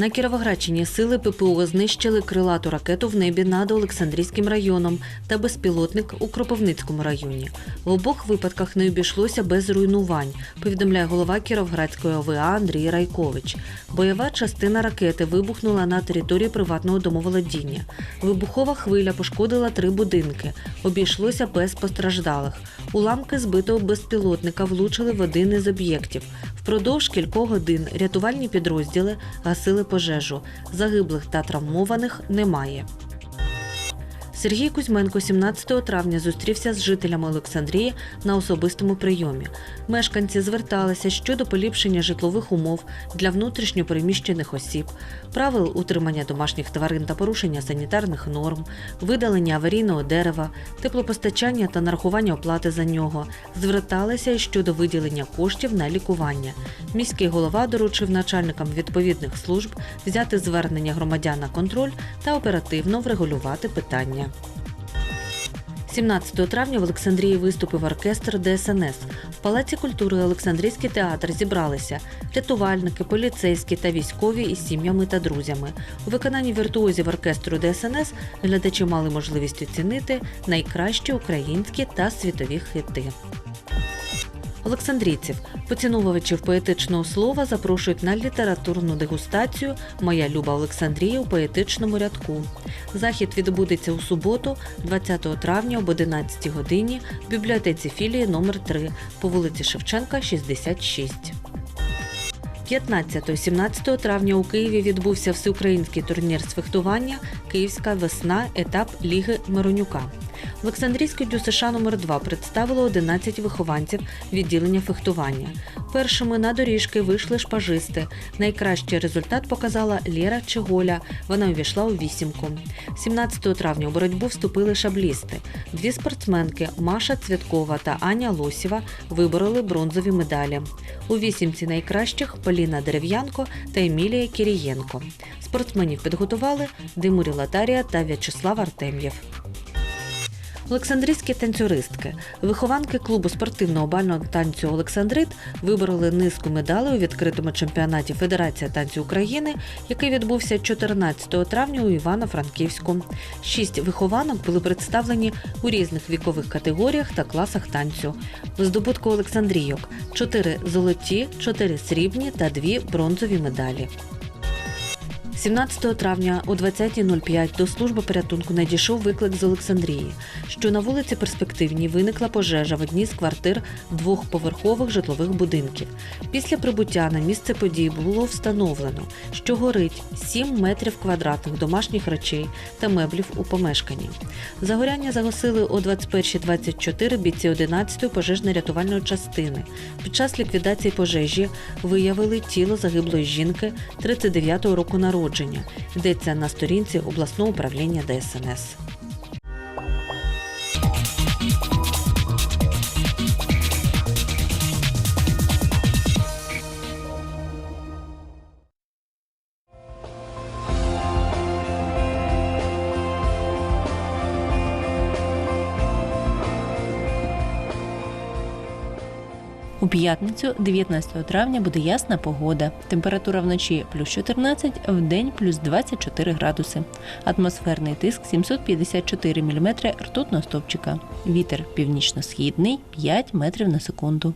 На Кіровоградщині сили ППО знищили крилату ракету в небі над Олександрійським районом та безпілотник у Кропивницькому районі. В обох випадках не обійшлося без руйнувань, повідомляє голова Кіровоградської ОВА Андрій Райкович. Бойова частина ракети вибухнула на території приватного домоволодіння. Вибухова хвиля пошкодила три будинки. Обійшлося без постраждалих. Уламки збитого безпілотника влучили в один із об'єктів. Впродовж кількох годин рятувальні підрозділи гасили пожежу. Загиблих та травмованих немає. Сергій Кузьменко 17 травня зустрівся з жителями Олександрії на особистому прийомі. Мешканці зверталися щодо поліпшення житлових умов для внутрішньо переміщених осіб, правил утримання домашніх тварин та порушення санітарних норм, видалення аварійного дерева, теплопостачання та нарахування оплати за нього. Зверталися й щодо виділення коштів на лікування. Міський голова доручив начальникам відповідних служб взяти звернення громадян на контроль та оперативно врегулювати питання. 17 травня в Олександрії виступив оркестр ДСНС. В Палаці культури Олександрійський театр зібралися рятувальники, поліцейські та військові із сім'ями та друзями. У виконанні віртуозів оркестру ДСНС глядачі мали можливість оцінити найкращі українські та світові хити. Олександрійців, поціновувачів поетичного слова запрошують на літературну дегустацію Моя люба Олександрія у поетичному рядку. Захід відбудеться у суботу, 20 травня об 11 годині в бібліотеці філії номер 3 по вулиці Шевченка, 66. 15-17 травня у Києві відбувся всеукраїнський турнір з фехтування Київська весна, етап Ліги Миронюка. Олександрійське ДЮСШ номер 2 представило 11 вихованців відділення фехтування. Першими на доріжки вийшли шпажисти. Найкращий результат показала Лєра Чеголя. Вона увійшла у вісімку. 17 травня у боротьбу вступили шаблісти. Дві спортсменки Маша Цвяткова та Аня Лосєва вибороли бронзові медалі. У вісімці найкращих Поліна Дерев'янко та Емілія Кірієнко. Спортсменів підготували Димурі Латарія та В'ячеслав Артем'єв. Олександрійські танцюристки, вихованки клубу спортивного бального танцю Олександрит вибороли низку медалей у відкритому чемпіонаті Федерація танцю України, який відбувся 14 травня у Івано-Франківську. Шість вихованок були представлені у різних вікових категоріях та класах танцю. У здобутку Олександрійок чотири золоті, чотири срібні та дві бронзові медалі. 17 травня о 20.05 до служби порятунку надійшов виклик з Олександрії, що на вулиці Перспективній виникла пожежа в одній з квартир двохповерхових житлових будинків. Після прибуття на місце події було встановлено, що горить 7 метрів квадратних домашніх речей та меблів у помешканні. Загоряння загасили о 21.24 бійці 11-ї пожежно-рятувальної частини. Під час ліквідації пожежі виявили тіло загиблої жінки 39-го року народження. Йдеться на сторінці обласного управління ДСНС. П'ятницю, 19 травня, буде ясна погода. Температура вночі плюс 14, в день плюс 24 градуси. Атмосферний тиск 754 мм ртутного стовпчика. Вітер північно-східний 5 метрів на секунду.